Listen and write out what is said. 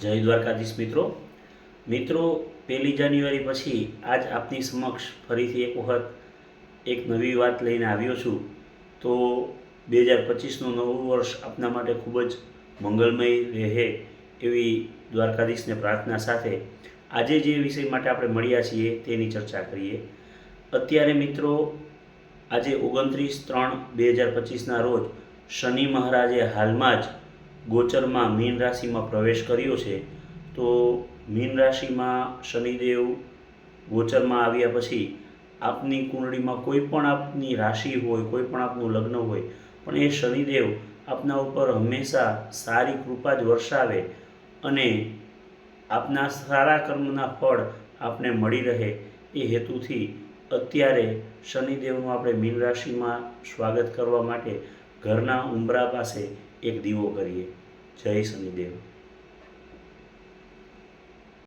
જય દ્વારકાધીશ મિત્રો. મિત્રો, પહેલી જાન્યુઆરી પછી આજ આપની સમક્ષ ફરીથી એક વખત એક નવી વાત લઈને આવ્યો છું. તો બે હજાર પચીસનું નવું વર્ષ આપના માટે ખૂબ જ મંગલમય રહે એવી દ્વારકાધીશને પ્રાર્થના સાથે આજે જે વિષય માટે આપણે મળ્યા છીએ તેની ચર્ચા કરીએ. અત્યારે મિત્રો, આજે ઓગણત્રીસ ત્રણ બે હજાર પચીસના રોજ શનિ મહારાજે હાલમાં જ ગોચરમાં મીન રાશિમાં પ્રવેશ કર્યો છે, તો મીન રાશિમાં શનિદેવ ગોચરમાં આવ્યા પછી આપની કુંડળીમાં કોઈ પણ આપની રાશિ હોય, કોઈ પણ આપનું લગ્ન હોય, પણ એ શનિદેવ આપના ઉપર હંમેશા સારી કૃપા જ વરસાવે અને આપના સારા કર્મના ફળ આપને મળી રહે એ હેતુથી અત્યારે શનિદેવનું આપણે મીન રાશિમાં સ્વાગત કરવા માટે ઘરના ઉંબરા પાસે એક દીવો કરીએ. જય શનિદેવ.